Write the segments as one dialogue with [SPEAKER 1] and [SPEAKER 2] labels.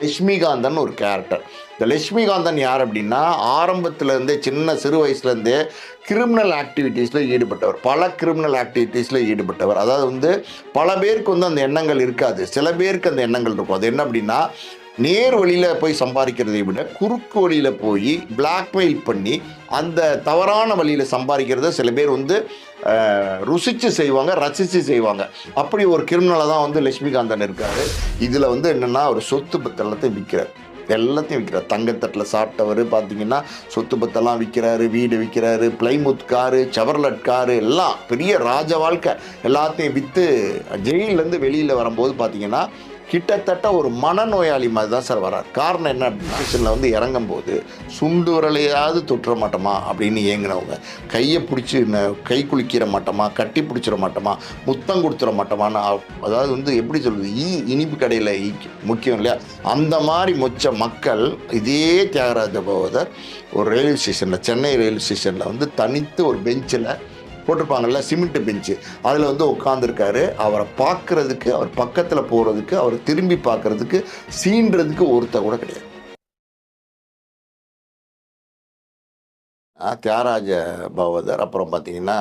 [SPEAKER 1] லட்சுமிகாந்தன் ஒரு கேரக்டர் இந்த லட்சுமிகாந்தன் யார் அப்படின்னா ஆரம்பத்துலேருந்தே சின்ன சிறு வயசுலேருந்தே கிரிமினல் ஆக்டிவிட்டீஸில் ஈடுபட்டவர். பல கிரிமினல் ஆக்டிவிட்டீஸில் ஈடுபட்டவர். அதாவது வந்து பல பேருக்கு வந்து அந்த எண்ணங்கள் இருக்காது. சில பேருக்கு அந்த எண்ணங்கள் இருக்கும். அது என்ன அப்படின்னா நேர் வழியில் போய் சம்பாதிக்கிறதை விட குறுக்கு வழியில் போய் பிளாக்மெயில் பண்ணி அந்த தவறான வழியில் சம்பாதிக்கிறத சில பேர் வந்து ருசித்து ருசிச்சு செய்வாங்க ரசித்து செய்வாங்க. அப்படி ஒரு கிரிமினலாக தான் வந்து லட்சுமிகாந்தன் இருக்கார். இதில் வந்து என்னென்னா ஒரு சொத்து பத்து விற்கிறார் எல்லாத்தையும் விற்கிறார் தங்கத்தட்டில் சாப்பிட்டவர் பார்த்தீங்கன்னா சொத்து பத்தெல்லாம் விற்கிறாரு வீடு விற்கிறாரு பிளைமுத் காரு செவர்லட் காரு எல்லாம் பெரிய ராஜ வாழ்க்கை. எல்லாத்தையும் விற்று ஜெயிலேருந்து வெளியில் வரும்போது பார்த்தீங்கன்னா கிட்டத்தட்ட ஒரு மனநோயாளி மாதிரி தான் சார் வரார். காரணம் என்ன அப்படின்னா ஸ்டேஷனில் வந்து இறங்கும்போது சுண்டு விரலையாவது தொட்டுற மாட்டோமா அப்படின்னு ஏங்கினவங்க கையை பிடிச்சி கை குளிக்கிற மாட்டோமா கட்டி பிடிச்சிட மாட்டோமா முத்தம் கொடுத்துட மாட்டோமான்னு அதாவது வந்து எப்படி சொல்கிறது ஈ இனிப்பு கடையில் முக்கியம் இல்லையா? அந்த மாதிரி மொச்ச மக்கள் இதே தியாகராஜ பகவதர் ஒரு ரயில்வே ஸ்டேஷனில் சென்னை ரயில்வே ஸ்டேஷனில் வந்து தனித்து ஒரு பெஞ்சில் போட்டிருப்பாங்கல்ல சிமெண்ட் பெஞ்சு. அதில் வந்து உட்காந்துருக்காரு அவரை பார்க்கறதுக்கு அவர் பக்கத்தில் போகிறதுக்கு அவர் திரும்பி பார்க்கறதுக்கு சீன்றதுக்கு ஒருத்தர் கூட கிடையாது. தியாகராஜ பகவதர் அப்புறம் பார்த்தீங்கன்னா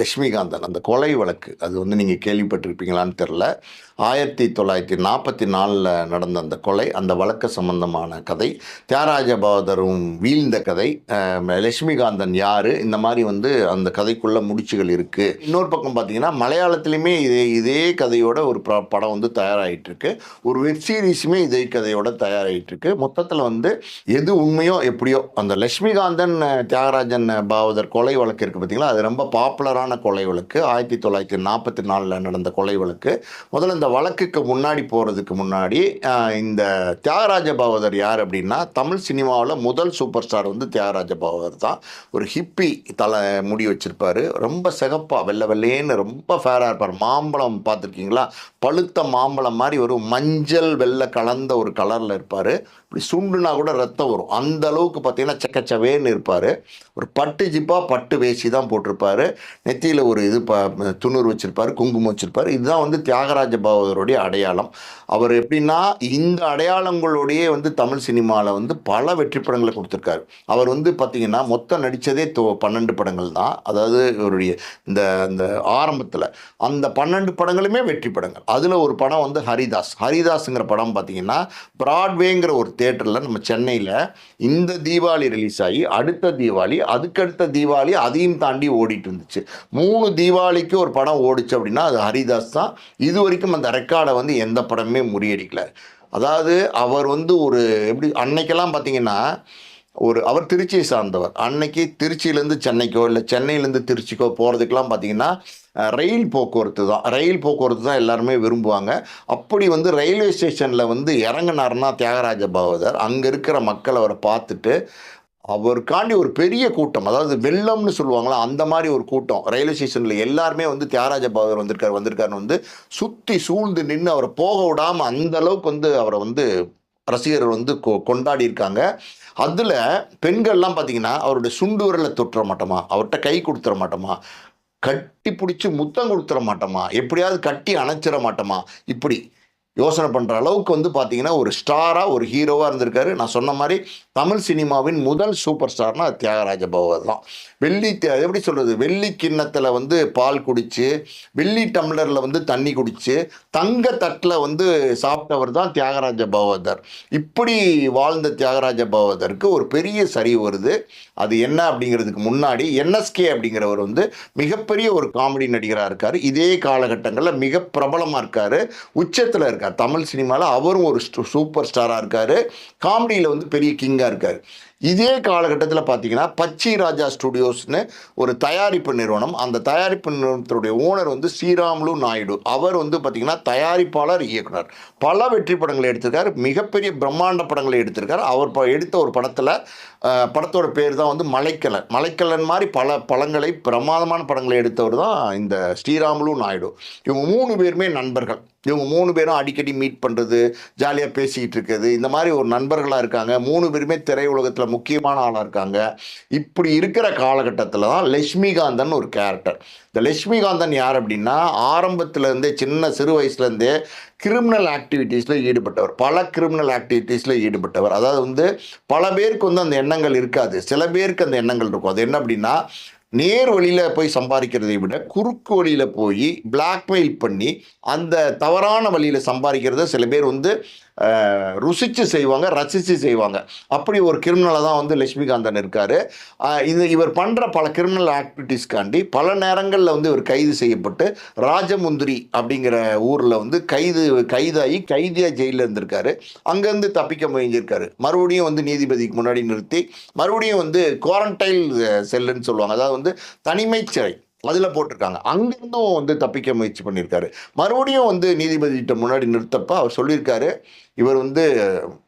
[SPEAKER 1] லக்ஷ்மிகாந்தன் அந்த கொலை வழக்கு. அது வந்து நீங்கள் கேள்விப்பட்டிருப்பீங்களான்னு தெரில ஆயிரத்தி தொள்ளாயிரத்தி நாற்பத்தி நாலில் நடந்த அந்த கொலை அந்த வழக்கு சம்பந்தமான கதை தியாகராஜ பகதரும் வீழ்ந்த கதை லட்சுமிகாந்தன் யார் இந்த மாதிரி வந்து அந்த கதைக்குள்ளே முடிச்சுகள் இருக்குது இன்னொரு பக்கம் பார்த்தீங்கன்னா மலையாளத்துலேயுமே இதே இதே கதையோட ஒரு ப- படம் வந்து தயாராகிட்டுருக்கு ஒரு வெப் சீரீஸுமே இதே கதையோட தயாராகிட்டுருக்கு மொத்தத்தில் வந்து எது உண்மையோ எப்படியோ அந்த லட்சுமிகாந்தன் தியாகராஜன் பாவதர் கொலை வழக்கு இருக்குது பார்த்தீங்களா அது ரொம்ப பாப்புலரான கொலை வழக்கு. ஆயிரத்தி தொள்ளாயிரத்தி நாற்பத்தி நாலில் நடந்த கொலை வழக்கு. முதல்ல இந்த வழக்குக்கு முன்னாடி போகிறதுக்கு முன்னாடி இந்த தியாகராஜ பாகவதர் யார் அப்படின்னா தமிழ் சினிமாவில் முதல் சூப்பர் ஸ்டார் வந்து தியாகராஜ பாகவதர் தான். ஒரு ஹிப்பி தலை முடி வச்சுருப்பார். ரொம்ப சிகப்பாக வெள்ளை வெள்ளையேன்னு ரொம்ப ஃபேராக இருப்பார். மாம்பழம் பார்த்துருக்கீங்களா? பழுத்த மாம்பழம் மாதிரி ஒரு மஞ்சள் வெள்ளை கலந்த ஒரு கலரில் இருப்பார். இப்படி சுண்டுனா கூட ரத்தம் வரும். அந்த அளவுக்கு பார்த்தீங்கன்னா செக்கச்சவேன்னு இருப்பார். ஒரு பட்டு ஜிப்பாக பட்டு வேஷ்டி தான் போட்டிருப்பார். நெத்தியில் ஒரு இது ப துணூர் வச்சுருப்பார். குங்குமம் வச்சுருப்பார். இதுதான் வந்து தியாகராஜ பாவதருடைய அடையாளம். அவர் எப்படின்னா இந்த அடையாளங்களோடையே வந்து தமிழ் சினிமாவில் வந்து பல வெற்றி படங்களை கொடுத்துருக்காரு. அவர் வந்து பார்த்தீங்கன்னா மொத்தம் நடித்ததே தோ பன்னெண்டு படங்கள் தான். அதாவது இவருடைய இந்த இந்த ஆரம்பத்தில் அந்த பன்னெண்டு படங்களுமே வெற்றி படங்கள். அதில் ஒரு படம் வந்து ஹரிதாஸ். ஹரிதாஸுங்கிற படம் பார்த்தீங்கன்னா பிராட்வேங்கிற ஒரு தேட்டரில் நம்ம சென்னையில் இந்த தீபாவளி ரிலீஸ் ஆகி அடுத்த தீபாவளி அதுக்கடுத்த தீபாவளி அதையும் தாண்டி ஓடிட்டு இருந்துச்சு. மூணு தீபாவளிக்கு ஒரு படம் ஓடிச்சு அப்படின்னா அது ஹரிதாஸ் தான். இது வரைக்கும் அந்த ரெக்கார்டை வந்து எந்த படமே முறியடிக்கல. அதாவது அவர் வந்து ஒரு எப்படி அன்னைக்கெல்லாம் பார்த்தீங்கன்னா ஒரு அவர் திருச்சியை சார்ந்தவர். அன்னைக்கு திருச்சியிலேருந்து சென்னைக்கோ இல்லை சென்னையிலேருந்து திருச்சிக்கோ போகிறதுக்கெல்லாம் பார்த்தீங்கன்னா ரயில் போக்குவரத்து தான். ரயில் போக்குவரத்து தான் எல்லாருமே விரும்புவாங்க. அப்படி வந்து ரயில்வே ஸ்டேஷனில் வந்து இறங்குனாருன்னா தியாகராஜ பாகவதர் அங்கே இருக்கிற மக்கள் அவரை பார்த்துட்டு அவருக்காண்டி ஒரு பெரிய கூட்டம். அதாவது வெள்ளம்னு சொல்லுவாங்களா அந்த மாதிரி ஒரு கூட்டம். ரயில்வே ஸ்டேஷனில் எல்லாருமே வந்து தியாகராஜ பாகவதர் வந்திருக்காரு வந்திருக்காருன்னு வந்து சுற்றி சூழ்ந்து நின்று அவரை போக விடாமல் அந்த அளவுக்கு வந்து அவரை வந்து ரசிகர்கள் வந்து கொ கொண்டாடி இருக்காங்க. அதில் பெண்கள்லாம் பார்த்தீங்கன்னா அவருடைய சுண்டு விரலை தொட்டுற மாட்டோமா? அவர்கிட்ட கை கொடுத்துட மாட்டோமா? கட்டி பிடிச்சி முத்தம் கொடுத்துட மாட்டோமா? எப்படியாவது கட்டி அணைச்சிட மாட்டோமா? இப்படி யோசனை பண்ணுற அளவுக்கு வந்து பார்த்தீங்கன்னா ஒரு ஸ்டாராக ஒரு ஹீரோவாக இருந்திருக்காரு. நான் சொன்ன மாதிரி தமிழ் சினிமாவின் முதல் சூப்பர் ஸ்டார்னா தியாகராஜ பகவத் தான் வெள்ளி எப்படி சொல்கிறது வெள்ளி கிண்ணத்தில் வந்து பால் குடித்து வெள்ளி டம்ளரில் வந்து தண்ணி குடித்து தங்க தட்டில் வந்து சாப்பிட்டவர் தான் தியாகராஜ பகவதர் இப்படி வாழ்ந்த தியாகராஜ பகவதருக்கு ஒரு பெரிய சரி வருது. அது என்ன அப்படிங்கிறதுக்கு முன்னாடி என்எஸ்கே அப்படிங்கிறவர் வந்து மிகப்பெரிய ஒரு காமெடி நடிகராக இருக்கார். இதே காலகட்டங்களில் மிக பிரபலமாக இருக்கார். உச்சத்தில் இருக்கார். தமிழ் சினிமாவில் அவரும் ஒரு சூப்பர் ஸ்டாராக இருக்கார். காமெடியில் வந்து பெரிய கிங்காக இருக்கார். இதே காலகட்டத்தில் பார்த்தீங்கன்னா பச்சி ராஜா ஸ்டுடியோஸ்னு ஒரு தயாரிப்பு நிறுவனம். அந்த தயாரிப்பு நிறுவனத்தினுடைய ஓனர் வந்து ஸ்ரீராமுலு நாயுடு. அவர் வந்து பார்த்திங்கன்னா தயாரிப்பாளர் இயக்குனர். பல வெற்றி படங்களை எடுத்திருக்காரு. மிகப்பெரிய பிரம்மாண்ட படங்களை எடுத்திருக்காரு. அவர் எடுத்த ஒரு படத்தில் படத்தோட பேர் தான் வந்து மலைக்கலன். மலைக்கலன் மாதிரி பல படங்களை பிரமாதமான படங்களை எடுத்தவர் தான் இந்த ஸ்ரீராமுலு நாயுடு. இவங்க மூணு பேருமே நண்பர்கள். இவங்க மூணு பேரும் அடிக்கடி மீட் பண்ணுறது ஜாலியாக பேசிக்கிட்டு இருக்கிறது. இந்த மாதிரி ஒரு நண்பர்களாக இருக்காங்க. மூணு பேருமே திரையுலகத்தில் முக்கியமான ஆளாக இருக்காங்க. இப்படி இருக்கிற காலகட்டத்தில் தான் லட்சுமிகாந்தன் ஒரு கேரக்டர் இந்த லட்சுமிகாந்தன் யார் அப்படின்னா ஆரம்பத்துலேருந்தே சின்ன சிறு வயசுலேருந்தே கிரிமினல் ஆக்டிவிட்டீஸில் ஈடுபட்டவர். பல கிரிமினல் ஆக்டிவிட்டீஸில் ஈடுபட்டவர். அதாவது வந்து பல பேருக்கு வந்து அந்த எண்ணங்கள் இருக்காது. சில பேருக்கு அந்த எண்ணங்கள் இருக்கும். அது என்ன அப்படின்னா நேர் வழியில் போய் சம்பாதிக்கிறதை விட குறுக்கு வழியில் போய் பிளாக்மெயில் பண்ணி அந்த தவறான வழியில் சம்பாதிக்கிறத சில பேர் வந்து ருசித்து ருசிச்சு செய்வாங்க ரசித்து செய்வாங்க. அப்படி ஒரு கிரிமினலாக தான் வந்து லட்சுமிகாந்தன் இருக்கார். இது இவர் பண்ணுற பல கிரிமினல் ஆக்டிவிட்டீஸ்க்காண்டி பல நேரங்களில் வந்து இவர் கைது செய்யப்பட்டு ராஜமுந்திரி அப்படிங்கிற ஊரில் வந்து கைது கைதாகி கைதியாக ஜெயிலில் இருந்திருக்காரு. அங்கேருந்து தப்பிக்க முயஞ்சிருக்காரு மறுபடியும் வந்து நீதிபதிக்கு முன்னாடி நிறுத்தி மறுபடியும் வந்து குவாரண்டைல் செல்லுன்னு சொல்லுவாங்க. அதாவது வந்து தனிமைச் சிறை. அதில் போட்டிருக்காங்க. அங்கேருந்தும் வந்து தப்பிக்க முயற்சி பண்ணியிருக்காரு. மறுபடியும் வந்து நீதிபதிகிட்ட முன்னாடி நிறுத்தப்ப அவர் சொல்லியிருக்காரு இவர் வந்து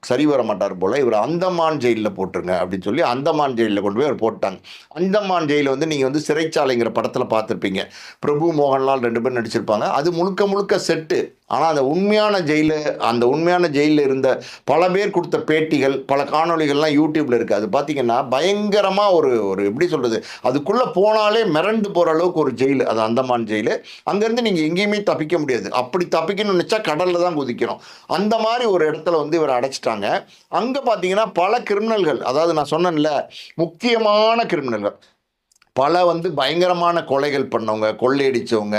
[SPEAKER 1] சரி வர மாட்டார் போல் இவர் அந்தமான் ஜெயிலில் போட்டுருங்க அப்படின்னு சொல்லி அந்தமான் ஜெயிலில் கொண்டு போய் அவர் போட்டாங்க. அந்தமான் ஜெயிலில் வந்து நீங்கள் வந்து சிறைச்சாலைங்கிற படத்தில் பார்த்துருப்பீங்க. பிரபு மோகன்லால் ரெண்டு பேரும் நடிச்சிருப்பாங்க. அது முழுக்க முழுக்க செட்டு. ஆனால் அந்த உண்மையான ஜெயிலு அந்த உண்மையான ஜெயிலில் இருந்த பல பேர் கொடுத்த பேட்டிகள் பல காணொளிகள்லாம் யூடியூப்பில் இருக்குது அது பார்த்தீங்கன்னா பயங்கரமாக ஒரு ஒரு எப்படி சொல்கிறது அதுக்குள்ளே போனாலே மிரண்டு போகிற அளவுக்கு ஒரு ஜெயில். அது அந்தமான் ஜெயிலு. அங்கேருந்து நீங்கள் எங்கேயுமே தப்பிக்க முடியாது. அப்படி தப்பிக்கணும்னு நினச்சா கடலில் தான் குதிக்கணும். அந்த மாதிரி ஒரு இடத்துல வந்து இவரை அடைச்சிட்டாங்க. அங்கே பார்த்தீங்கன்னா பல கிரிமினல்கள் அதாவது நான் சொன்னேன்ல முக்கியமான கிரிமினல்கள் பல வந்து பயங்கரமான கொலைகள் பண்ணவங்க கொள்ளையடித்தவங்க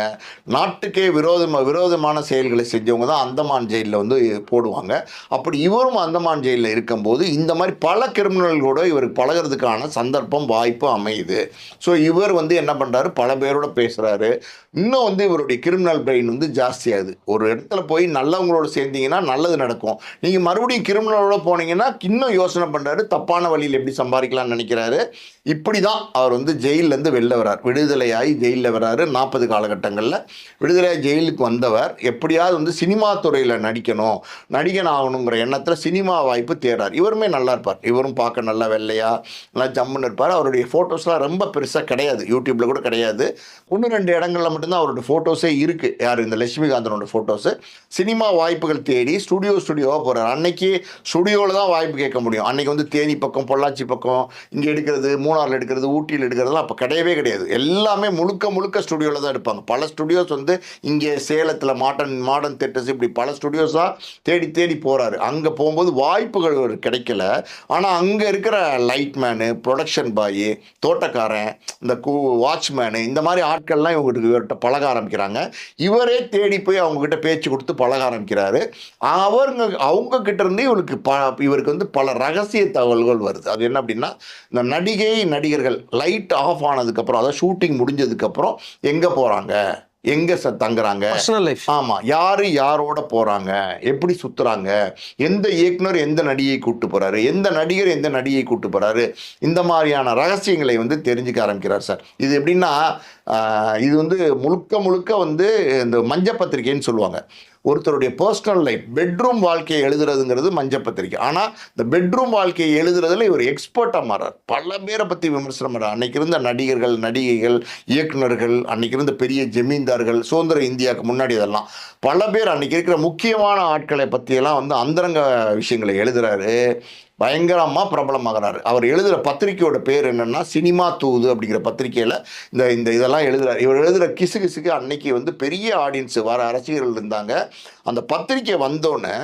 [SPEAKER 1] நாட்டுக்கே விரோதமாக விரோதமான செயல்களை செஞ்சவங்க தான் அந்தமான் ஜெயிலில் வந்து போடுவாங்க. அப்படி இவரும் அந்தமான் ஜெயிலில் இருக்கும்போது இந்த மாதிரி பல கிரிமினல்களோட இவருக்கு பழகுறதுக்கான சந்தர்ப்பம் வாய்ப்பு அமையுது. ஸோ இவர் வந்து என்ன பண்ணுறாரு பல பேரோட பேசுகிறாரு இன்னும் வந்து இவருடைய கிரிமினல் பிரெயின் வந்து ஜாஸ்தியாகுது. ஒரு இடத்துல போய் நல்லவங்களோட சேர்ந்தீங்கன்னா நல்லது நடக்கும். நீங்கள் மறுபடியும் கிரிமினலோட போனீங்கன்னா இன்னும் யோசனை பண்ணுறாரு தப்பான வழியில் எப்படி சம்பாதிக்கலாம்னு நினைக்கிறாரு. இப்படி தான் அவர் வந்து ஜெயிலேருந்து வெளில வரார். விடுதலையாகி ஜெயிலில் வராரு. நாற்பது காலகட்டங்களில் விடுதலையாக ஜெயிலுக்கு வந்தவர் எப்படியாவது வந்து சினிமா துறையில் நடிக்கணும் நடிகன் ஆகணுங்கிற எண்ணத்தில் சினிமா வாய்ப்பு தேடுறார். இவருமே நல்லா இருப்பார். இவரும் பார்க்க நல்லா வெள்ளையா நல்லா ஜம்முன்னு இருப்பார். அவருடைய ஃபோட்டோஸ்லாம் ரொம்ப பெருசாக கிடையாது. யூடியூப்பில் கூட கிடையாது. ஒன்று ரெண்டு இடங்களில் மட்டும்தான் அவரோட ஃபோட்டோஸே இருக்குது யார்? இந்த லட்சுமிகாந்தனோட ஃபோட்டோஸு சினிமா வாய்ப்புகள் தேடி ஸ்டுடியோ ஸ்டுடியோவாக போகிறார் அன்னைக்கு ஸ்டுடியோவில் தான் வாய்ப்பு கேட்க முடியும். அன்னைக்கு வந்து தேனி பக்கம் பொள்ளாச்சி பக்கம் இங்கே எடுக்கிறது மூணாரில் எடுக்கிறது ஊட்டியில் எடுக்கிறதுலாம் அப்போ கிடையவே கிடையாது. எல்லாமே முழுக்க முழுக்க ஸ்டுடியோவில் தான் எடுப்பாங்க. பல ஸ்டுடியோஸ் வந்து இங்கே சேலத்தில் மாடர்ன் மாடர்ன் தேட்டர்ஸ் இப்படி பல ஸ்டுடியோஸாக தேடி தேடி போகிறாரு அங்கே போகும்போது வாய்ப்புகள் கிடைக்கல. ஆனால் அங்கே இருக்கிற லைட்மேனு ப்ரொடக்ஷன் பாய் தோட்டக்காரன் இந்த கூ வாட்ச்மேனு இந்த மாதிரி ஆட்கள்லாம் இவங்களுக்கு இவர்கிட்ட பழக ஆரம்பிக்கிறாங்க. இவரே தேடி போய் அவங்கக்கிட்ட பேச்சு கொடுத்து பழக ஆரம்பிக்கிறாரு. அவருங்க அவங்க கிட்ட இருந்து இவருக்கு ப இவருக்கு வந்து பல ரகசிய தகவல்கள் வருது. அது என்ன அப்படின்னா இந்த நடிகை நடிகர்கள் லைட் ஆஃப் ஆனதுக்கப்புறம் அதாவது ஷூட்டிங் முடிஞ்சதுக்கப்புறம் எங்கே போகிறாங்க எங்கே ச தங்குறாங்க? ஆமாம் யார் யாரோட போகிறாங்க எப்படி சுற்றுறாங்க எந்த இயக்குனர் எந்த நடிகையை கூட்டு போகிறாரு எந்த நடிகர் எந்த நடிகையை கூட்டு போகிறாரு இந்த மாதிரியான ரகசியங்களை வந்து தெரிஞ்சுக்க ஆரம்பிக்கிறார் சார். இது எப்படின்னா இது வந்து முழுக்க முழுக்க வந்து இந்த மஞ்ச பத்திரிக்கைன்னு சொல்லுவாங்க. ஒருத்தருடைய பர்சனல் லைஃப் பெட்ரூம் வாழ்க்கையை எழுதுறதுங்கிறது மஞ்ச பத்திரிக்கை ஆனால் இந்த பெட்ரூம் வாழ்க்கையை எழுதுறதுல இவர் எக்ஸ்பர்ட்டாக மாறார். பல பேரை பற்றி விமர்சனம் பண்ணுறார் அன்னைக்கு இருந்த நடிகர்கள் நடிகைகள் இயக்குனர்கள் அன்னைக்கு இருந்த பெரிய ஜமீன்தார்கள் சுதந்திர இந்தியாவுக்கு முன்னாடி இதெல்லாம். பல பேர் அன்னைக்கு இருக்கிற முக்கியமான ஆட்களை பற்றியெல்லாம் வந்து அந்தரங்க விஷயங்களை எழுதுறாரு. பயங்கரமாக பிரபலமாகிறார். அவர் எழுதுகிற பத்திரிக்கையோட பேர் என்னென்னா சினிமா தூது அப்படிங்கிற பத்திரிக்கையில் இந்த இந்த இதெல்லாம் எழுதுகிறார் இவர் எழுதுகிற கிசு கிசுக்கு அன்னைக்கு வந்து பெரிய ஆடியன்ஸ் வர ரசிகர்கள் இருந்தாங்க. அந்த பத்திரிக்கை வந்தோடனே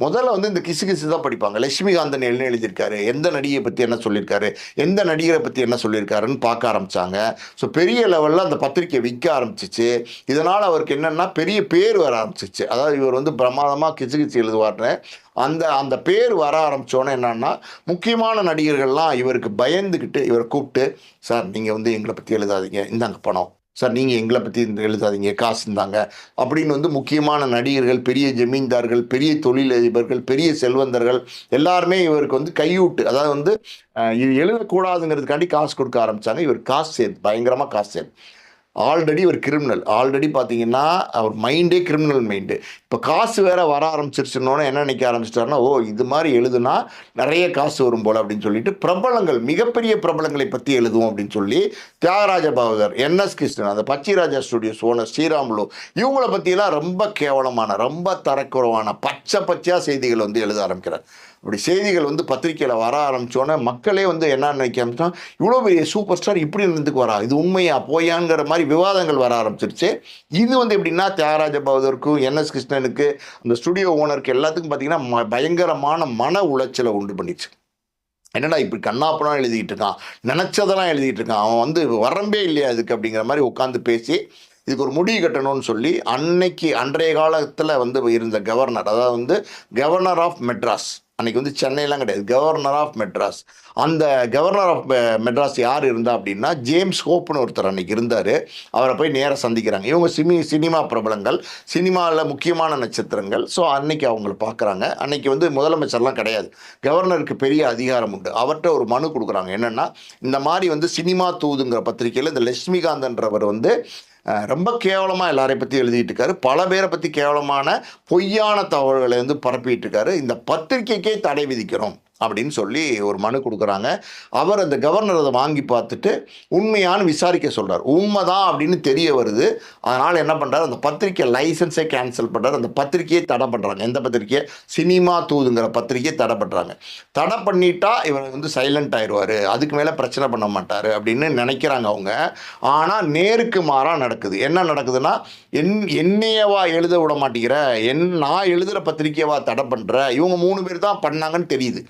[SPEAKER 1] முதல்ல வந்து இந்த கிசு கிசு தான் படிப்பாங்க. லட்சுமிகாந்தன் என்ன எழுதியிருக்காரு? எந்த நடிகையை பற்றி என்ன சொல்லியிருக்காரு? எந்த நடிகரை பற்றி என்ன சொல்லியிருக்காருன்னு பார்க்க ஆரம்பித்தாங்க ஸோ பெரிய லெவலில் அந்த பத்திரிக்கை விற்க ஆரம்பிச்சிச்சு. இதனால் அவருக்கு என்னென்னா பெரிய பேர் வர ஆரம்பிச்சிச்சு. அதாவது இவர் வந்து பிரமாதமாக கிசு கிசு எழுதுவார்னு அந்த அந்த பேர் வர ஆரம்பித்தோன்னே என்னன்னா முக்கியமான நடிகர்கள்லாம் இவருக்கு பயந்துக்கிட்டு இவரை கூப்பிட்டு சார் நீங்கள் வந்து எங்களை பற்றி எழுதாதீங்க. இந்தாங்க பணம். சார் நீங்கள் எங்களை பற்றி இந்த எழுதாதீங்க காசு இருந்தாங்க அப்படின்னு வந்து முக்கியமான நடிகர்கள் பெரிய ஜமீன்தார்கள் பெரிய தொழிலதிபர்கள் பெரிய செல்வந்தர்கள் எல்லாருமே இவருக்கு வந்து கையூட்டு. அதாவது வந்து இது எழுதக்கூடாதுங்கிறதுக்காண்டி காசு கொடுக்க ஆரம்பித்தாங்க இவர் காசு சேர்த்து பயங்கரமாக காசு சேர்த்து ஆல்ரெடி ஒரு கிரிமினல் ஆல்ரெடி பார்த்தீங்கன்னா அவர் மைண்டே கிரிமினல் மைண்டு இப்போ காசு வேற வர ஆரம்பிச்சிருச்சுன்னொன்னே என்ன நினைக்க ஆரம்பிச்சிட்டாருன்னா ஓ இது மாதிரி எழுதுனா நிறைய காசு வரும் போல் அப்படின்னு சொல்லிட்டு பிரபலங்கள் மிகப்பெரிய பிரபலங்களை பற்றி எழுதுவோம் அப்படின்னு சொல்லி தியாகராஜ பாகவதர் என்எஸ் கிருஷ்ணன் அந்த பச்சிராஜா ஸ்டுடியோஸ் ஓனர் ஸ்ரீராமுலு இவங்கள பற்றியெல்லாம் ரொம்ப கேவலமான ரொம்ப தரக்குறவான பச்சை பச்சையாக செய்திகள் வந்து எழுத ஆரம்பிக்கிறார். அப்படி செய்திகள் வந்து பத்திரிக்கையில் வர ஆரம்பித்தோன்னே மக்களே வந்து என்ன நினைக்க ஆரம்பிச்சோம் இவ்வளோ பெரிய சூப்பர் ஸ்டார் இப்படி இருந்துக்கு வரா? இது உண்மையா போயாங்கிற மாதிரி விவாதங்கள் வர ஆரம்பிச்சிருச்சு. இது வந்து எப்படின்னா தியாகராஜ பகதூருக்கும் என்எஸ் கிருஷ்ணனுக்கு அந்த ஸ்டுடியோ ஓனருக்கு எல்லாத்துக்கும் பார்த்தீங்கன்னா ம- பயங்கரமான மன உளைச்சலை உண்டு பண்ணிச்சு என்னடா இப்படி கண்ணாப்படம் எழுதிட்டு இருக்கான்? நினச்சதெல்லாம் எழுதிட்டு இருக்கான். அவன் வந்து வரம்பே இல்லையா இதுக்கு? அப்படிங்கிற மாதிரி உட்காந்து பேசி இதுக்கு ஒரு முடிவு கட்டணும்னு சொல்லி அன்னைக்கு அன்றைய காலத்தில் வந்து இருந்த கவர்னர் அதாவது வந்து கவர்னர் ஆஃப் மெட்ராஸ் அன்னைக்கு வந்து சென்னையெல்லாம் கிடையாது. Governor of Madras. அந்த கவர்னர் ஆஃப் மெட்ராஸ் யார் இருந்தா அப்படின்னா ஜேம்ஸ் ஹோப்னு ஒருத்தர் அன்னைக்கு இருந்தார். அவரை போய் நேராக சந்திக்கிறாங்க. இவங்க சினி சினிமா பிரபலங்கள். சினிமாவில் முக்கியமான நட்சத்திரங்கள். ஸோ அன்னைக்கு அவங்கள பார்க்குறாங்க அன்னைக்கு வந்து முதலமைச்சர்லாம் கிடையாது. கவர்னருக்கு பெரிய அதிகாரம் உண்டு. அவர்கிட்ட ஒரு மனு கொடுக்குறாங்க. என்னென்னா இந்த மாதிரி வந்து சினிமா தூதுங்கிற பத்திரிக்கையில் இந்த லட்சுமிகாந்தன்றவர் வந்து ரொம்ப கேவலமாக எல்லாரையும் பற்றி எழுதிட்டு இருக்காரு பல பேரை பற்றி கேவலமான பொய்யான தகவல்களை வந்து பரப்பிட்டு இருக்காரு இந்த பத்திரிக்கைக்கே தடை விதிக்கிறோம். அப்படின்னு சொல்லி ஒரு மனு கொடுக்குறாங்க. அவர் அந்த கவர்னர் அதை வாங்கி பார்த்துட்டு உண்மையானு விசாரிக்க சொல்கிறார் உண்மை தான் அப்படின்னு தெரிய வருது. அதனால் என்ன பண்ணுறாரு அந்த பத்திரிக்கை லைசன்ஸை கேன்சல் பண்ணுறாரு அந்த பத்திரிக்கையை தடை பண்ணுறாங்க எந்த பத்திரிக்கையை? சினிமா தூதுங்கிற பத்திரிக்கையை தடை பண்ணுறாங்க தடை பண்ணிட்டா இவர் வந்து சைலண்ட் ஆயிடுவார். அதுக்கு மேலே பிரச்சனை பண்ண மாட்டார் அப்படின்னு நினைக்கிறாங்க அவங்க. ஆனால் நேருக்கு மாறாக நடக்குது. என்ன நடக்குதுன்னா என் என்னையவா எழுத விட மாட்டேங்கிற என் நான் எழுதுகிற பத்திரிக்கையவா தடை பண்ணுற இவங்க மூணு பேர் தான் பண்ணாங்கன்னு தெரியுது.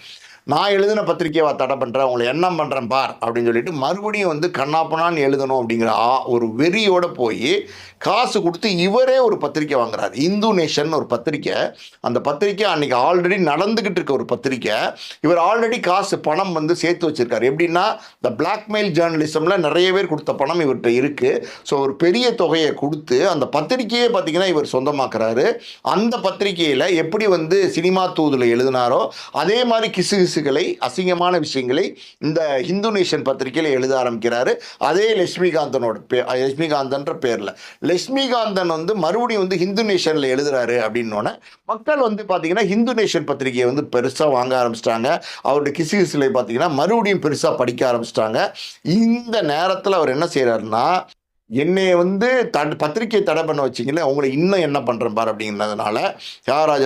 [SPEAKER 1] நான் எழுதின பத்திரிகையை தடை பண்ணுறேன் உங்களை என்ன பண்ணுறேன் பார் அப்படின்னு சொல்லிட்டு மறுபடியும் வந்து கண்ணாப்பனான்னு எழுதணும் அப்படிங்கிற ஆ- ஒரு வெறியோடு போய் காசு கொடுத்து இவரே ஒரு பத்திரிக்கை வாங்குறாரு. இந்து நேஷன் ஒரு பத்திரிக்கை. அந்த பத்திரிக்கை அன்னைக்கு ஆல்ரெடி நடந்துக்கிட்டு இருக்க ஒரு பத்திரிக்கை. இவர் ஆல்ரெடி காசு பணம் வந்து சேர்த்து வச்சுருக்காரு. எப்படின்னா இந்த பிளாக்மெயில் ஜேர்னலிசமில் நிறைய பேர் கொடுத்த பணம் இவர்கிட்ட இருக்குது ஸோ ஒரு பெரிய தொகையை கொடுத்து அந்த பத்திரிக்கையே பார்த்தீங்கன்னா இவர் சொந்தமாக்குறாரு. அந்த பத்திரிக்கையில் எப்படி வந்து சினிமா தூதில் எழுதினாரோ அதே மாதிரி கிசு கிசுகளை அசிங்கமான விஷயங்களை இந்த ஹிந்து நேஷன் பத்திரிக்கையில் எழுத ஆரம்பிக்கிறாரு. அதே லட்சுமிகாந்தனோட பே லட்சுமிகாந்தன்ற பேரில். லட்சுமிகாந்தன் வந்து மறுபடியும் வந்து ஹிந்து நேஷனில் எழுதுறாரு அப்படின்னோடனே மக்கள் வந்து பார்த்தீங்கன்னா ஹிந்து நேஷன் பத்திரிகையை வந்து பெருசாக வாங்க ஆரம்பிச்சிட்டாங்க. அவருடைய கிசு கிசுலை பார்த்தீங்கன்னா மறுபடியும் பெருசாக படிக்க ஆரம்பிச்சிட்டாங்க. இந்த நேரத்தில் அவர் என்ன செய்கிறாருன்னா என்னை வந்து தட் பத்திரிக்கை தடை பண்ண வச்சிங்களே அவங்கள இன்னும் என்ன பண்ணுறேன் பார் அப்படிங்கிறதுனால தியாகராஜ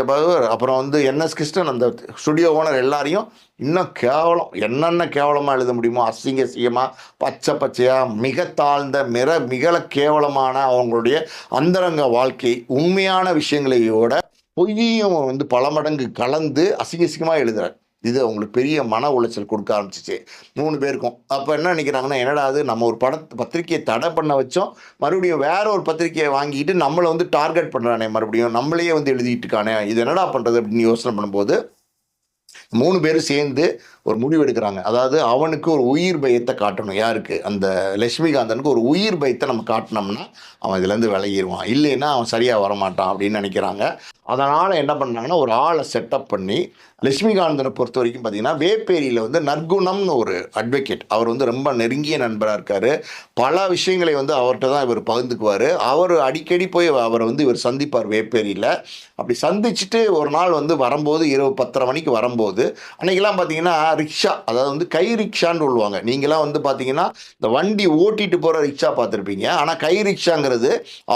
[SPEAKER 1] அப்புறம் வந்து என்எஸ் கிருஷ்ணன் அந்த ஸ்டுடியோ ஓனர் எல்லாரையும் இன்னும் கேவலம் என்னென்ன கேவலமாக எழுத முடியுமோ அசிங்க அசிங்கமாக பச்சை பச்சையாக மிக தாழ்ந்த மிக மிக கேவலமான அவங்களுடைய அந்தரங்க வாழ்க்கை உண்மையான விஷயங்களையோட பொய்யும் வந்து பல மடங்கு கலந்து அசிங்க அசிங்கமாக எழுதுகிறார் இது அவங்களுக்கு பெரிய மன உளைச்சல் கொடுக்க ஆரம்பிச்சிச்சு. மூணு பேருக்கும். அப்போ என்ன நினைக்கிறாங்கன்னா என்னடா அது நம்ம ஒரு பட பத்திரிக்கையை தடை பண்ண வச்சோம். மறுபடியும் வேற ஒரு பத்திரிக்கையை வாங்கிட்டு நம்மளை வந்து டார்கெட் பண்ணுறானே மறுபடியும். நம்மளையே வந்து எழுதிட்டு இருக்கானே. இது என்னடா பண்ணுறது அப்படின்னு யோசனை பண்ணும்போது மூணு பேரும் சேர்ந்து ஒரு முடிவு எடுக்கிறாங்க அதாவது அவனுக்கு ஒரு உயிர் பயத்தை காட்டணும். யாருக்கு? அந்த லட்சுமிகாந்தனுக்கு ஒரு உயிர் பயத்தை நம்ம காட்டினோம்னா அவன் இதுலேருந்து விலகிடுவான் இல்லைன்னா அவன் சரியாக வரமாட்டான் அப்படின்னு நினைக்கிறாங்க. அதனால் என்ன பண்ணாங்கன்னா ஒரு ஆளை செட்டப் பண்ணி லட்சுமிகாந்தனை பொறுத்த வரைக்கும் பார்த்தீங்கன்னா வேப்பேரியில் வந்து நற்குணம்னு ஒரு அட்வொகேட் அவர் வந்து ரொம்ப நெருங்கிய நண்பராக இருக்கார். பல விஷயங்களை வந்து அவர்கிட்ட தான் இவர் பகிர்ந்துக்குவார். அவர் அடிக்கடி போய் அவரை வந்து இவர் சந்திப்பார் வேப்பேரியில். அப்படி சந்திச்சுட்டு ஒரு நாள் வந்து வரும்போது இரவு பத்தரை மணிக்கு வரும்போது அன்றைக்கெல்லாம் பார்த்தீங்கன்னா ரிக்ஷா அதாவது வந்து கை ரிக்ஷான்னு சொல்லுவாங்க. நீங்களாம் வந்து பார்த்தீங்கன்னா இந்த வண்டி ஓட்டிட்டு போகிற ரிக்ஷா பார்த்துருப்பீங்க ஆனால் கை ரிக்ஷாங்கிறது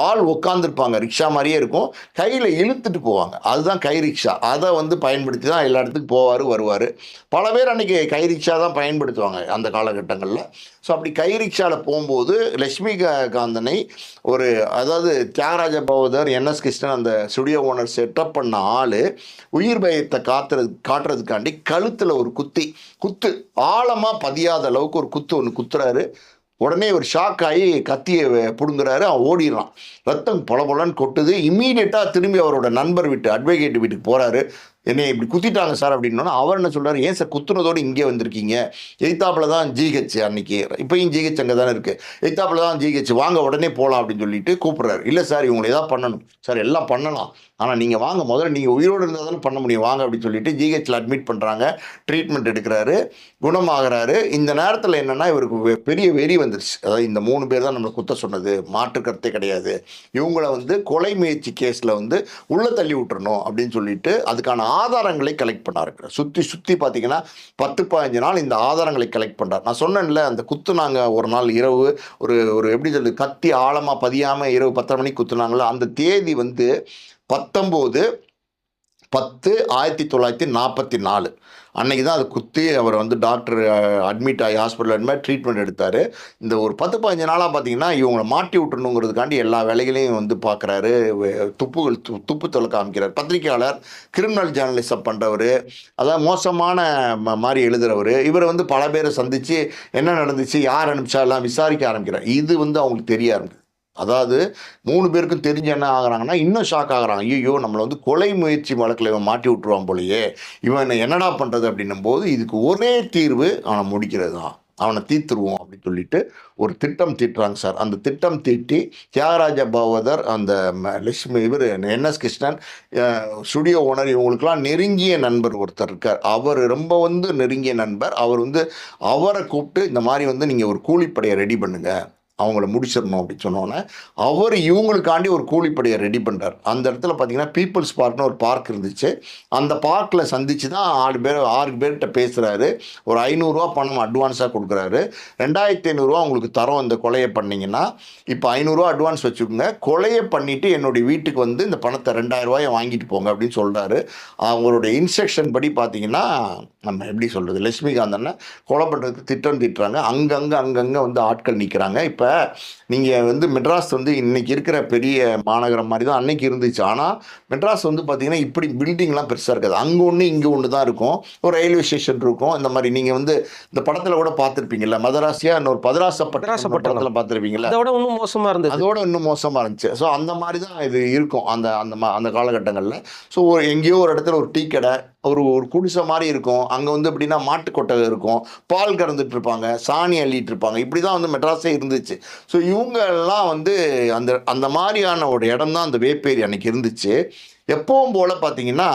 [SPEAKER 1] ஆள் உட்காந்துருப்பாங்க ரிக்ஷா மாதிரியே இருக்கும். கையில் இழுத்துட்டு போவாங்க. அதுதான் கை ரிக்ஷா. அதை வந்து பயன்படுத்தி தான் எல்லா இடத்துக்கும் போவார் வருவார். பல பேர் அன்றைக்கி கை ரிக்ஷா தான் பயன்படுத்துவாங்க அந்த காலகட்டங்களில். ஸோ அப்படி கை ரிக்ஷாவில் போகும்போது லக்ஷ்மி காந்தனை ஒரு அதாவது தியாகராஜ பகவதர் என்எஸ் கிருஷ்ணன் அந்த ஸ்டுடியோ ஓனர் செட்டப் பண்ண ஆள் உயிர் பயத்தை காத்துறது காட்டுறதுக்காண்டி கழுத்தில் ஒரு குத்தி குத்து. ஆழமாக பதியாத அளவுக்கு ஒரு குத்து ஒன்று குத்துறாரு. உடனே ஒரு ஷாக் ஆகி கத்தியை பிடுங்குறாரு. அவன் ஓடிடுறான். ரத்தம் பொல பொலன்னு கொட்டுது இம்மீடியட்டாக திரும்பி அவரோட நண்பர் வீட்டு அட்வொகேட் வீட்டுக்கு போகிறாரு என்னை இப்படி குத்திட்டாங்க சார் அப்படின்னா அவர் என்ன சொல்கிறார் ஏன் சார் குத்துனதோடு இங்கே வந்திருக்கீங்க? எய்த்தாப்புல தான் ஜிஹெச் அன்னைக்கு இப்போயும் ஜிஹெச் அங்கே தானே இருக்குது எய்த்தாப்புல தான் ஜிஹெச் வாங்க உடனே போகலாம் அப்படின்னு சொல்லிட்டு கூப்பிடுறாரு. இல்லை சார் இவங்களை ஏதாவது பண்ணணும். சார் எல்லாம் பண்ணலாம். ஆனால் நீங்கள் வாங்க முதல்ல நீங்கள் உயிரோடு இருந்தால் தானே பண்ண முடியும். வாங்க அப்படின்னு சொல்லிட்டு ஜிஹெச்சில் அட்மிட் பண்ணுறாங்க ட்ரீட்மெண்ட் எடுக்கிறாரு. குணமாகிறாரு. இந்த நேரத்தில் என்னென்னா இவருக்கு வெ- பெரிய வெறி வந்துருச்சு. அதாவது இந்த மூணு பேர் தான் நம்மளை குத்த சொன்னது. மாற்று கருத்தே கிடையாது. இவங்கள வந்து கொலை முயற்சி கேஸில் வந்து உள்ளே தள்ளி விட்டுறணும் அப்படின்னு சொல்லிட்டு அதுக்கான ஆதாரங்களை கலெக்ட் பண்ணார். சுற்றி சுற்றி பார்த்தீங்கன்னா பத்து பதினஞ்சு நாள் இந்த ஆதாரங்களை கலெக்ட் பண்ணுறார் நான் சொன்னேன்ல அந்த குத்துனாங்க ஒரு நாள் இரவு ஒரு ஒரு எப்படி சொல்லுது கத்தி ஆழமாக பதியாமல் இரவு பத்தரை மணிக்கு குத்துனாங்களோ அந்த தேதி வந்து பத்தொம்போது பத்து ஆயிரத்தி தொள்ளாயிரத்தி நாற்பத்தி நாலு. அன்னைக்கு தான் அதை குத்தி அவர் வந்து டாக்டர் அட்மிட் ஆகி ஹாஸ்பிட்டல் அட்மிட் ட்ரீட்மெண்ட் எடுத்தார். இந்த ஒரு பத்து பதினஞ்சு நாளாக பார்த்தீங்கன்னா இவங்களை மாட்டி விட்டுணுங்கிறதுக்காண்டி எல்லா வேலைகளையும் வந்து பார்க்குறாரு. துப்புகள் துப்பு தொலை காமிக்கிறார். பத்திரிக்கையாளர் கிரிமினல் ஜேர்னலிசம் பண்ணுறவர் அதாவது மோசமான மாதிரி எழுதுகிறவர் இவரை வந்து பல பேரை சந்தித்து என்ன நடந்துச்சு யார் அனுப்பிச்சா எல்லாம் விசாரிக்க ஆரம்பிக்கிறார். இது வந்து அவங்களுக்கு தெரிய ஆரம்பிக்குது. அதாவது மூணு பேருக்கும் தெரிஞ்சு என்ன ஆகுறாங்கன்னா இன்னும் ஷாக் ஆகுறாங்க. ஐயோ நம்மளை வந்து கொலை முயற்சி வழக்கில் இவன் மாட்டி விட்டுருவான் போலயே. இவன் என்னடா பண்ணுறது அப்படின்னும் போது இதுக்கு ஒரே தீர்வு அவனை முடிக்கிறது தான். அவனை தீர்த்துருவோம் அப்படின்னு சொல்லிட்டு ஒரு திட்டம் தீட்டுறாங்க சார். அந்த திட்டம் தீட்டி தியாகராஜ பாவதர் அந்த ம- லட்சுமி இவர் என்எஸ் கிருஷ்ணன் ஸ்டுடியோ ஓனர் இவங்களுக்கெல்லாம் நெருங்கிய நண்பர் ஒருத்தர் இருக்கார். அவர் ரொம்ப வந்து நெருங்கிய நண்பர். அவர் வந்து அவரை கூப்பிட்டு இந்த மாதிரி வந்து நீங்கள் ஒரு கூலிப்படையை ரெடி பண்ணுங்கள் அவங்கள முடிச்சிடணும் அப்படின்னு சொன்னோன்னே அவர் இவங்களுக்காண்டி ஒரு கூலிப்படையை ரெடி பண்ணுறார் அந்த இடத்துல பார்த்தீங்கன்னா பீப்புள்ஸ் பார்க்னு ஒரு பார்க் இருந்துச்சு. அந்த பார்க்கில் சந்தித்து தான் ஆறு பேர் ஆறு பேர்கிட்ட பேசுகிறாரு ஒரு ஐநூறுரூவா பணம் அட்வான்ஸாக கொடுக்குறாரு. ரெண்டாயிரத்தி ஐநூறுரூவா உங்களுக்கு தரோம் இந்த கொலையை பண்ணிங்கன்னா இப்போ ஐநூறுரூவா அட்வான்ஸ் வச்சுக்கோங்க. கொலையை பண்ணிவிட்டு என்னுடைய வீட்டுக்கு வந்து இந்த பணத்தை ரெண்டாயிரரூவாயை வாங்கிட்டு போங்க அப்படின்னு சொல்கிறாரு அவங்களுடைய இன்ஸ்ட்ரக்ஷன் படி பார்த்தீங்கன்னா நம்ம எப்படி சொல்கிறது லட்சுமிகாந்த் அண்ணன் கொலை பண்ணுறதுக்கு திட்டம் திட்டுறாங்க. அங்கங்கே அங்கங்கே வந்து ஆட்கள் நிற்கிறாங்க இப்போ நீங்கள் வந்து மெட்ராஸ் வந்து இன்னைக்கு இருக்கிற பெரிய மாநகரம் மாதிரி தான் அன்னைக்கு இருந்துச்சு. ஆனால் மெட்ராஸ் வந்து பார்த்தீங்கன்னா இப்படி பில்டிங்லாம் பெருசாக இருக்காது. அங்கே ஒன்று இங்கே ஒன்று தான் இருக்கும். ஒரு ரயில்வே ஸ்டேஷன் இருக்கும். இந்த மாதிரி நீங்கள் வந்து இந்த படத்தில் கூட பார்த்துருப்பீங்கல்ல மதராசியா இன்னொரு பதராசப்பட்ட. படத்தில் பார்த்துருப்பீங்கல்ல?
[SPEAKER 2] அதை விட இன்னும் மோசமா இருந்தது.
[SPEAKER 1] அதோட இன்னும் மோசமாக இருந்துச்சு. ஸோ அந்த மாதிரி தான் இது இருக்கும். அந்த அந்த அந்த காலகட்டங்களில். ஸோ ஒரு எங்கேயோ ஒரு இடத்துல ஒரு டீ கடை ஒரு ஒரு குடிசை மாதிரி இருக்கும். அங்கே வந்து எப்படின்னா மாட்டு இருக்கும். பால் கறந்துட்டு இருப்பாங்க. சாணி அள்ளிட்டு இருப்பாங்க. இப்படி தான் வந்து மெட்ராஸே இருந்துச்சு. ஸோ இவங்கெல்லாம் வந்து அந்த அந்த மாதிரியான ஒரு இடம் தான் அந்த வேப்பேரி அன்னைக்கு இருந்துச்சு. எப்பவும் போல் பார்த்தீங்கன்னா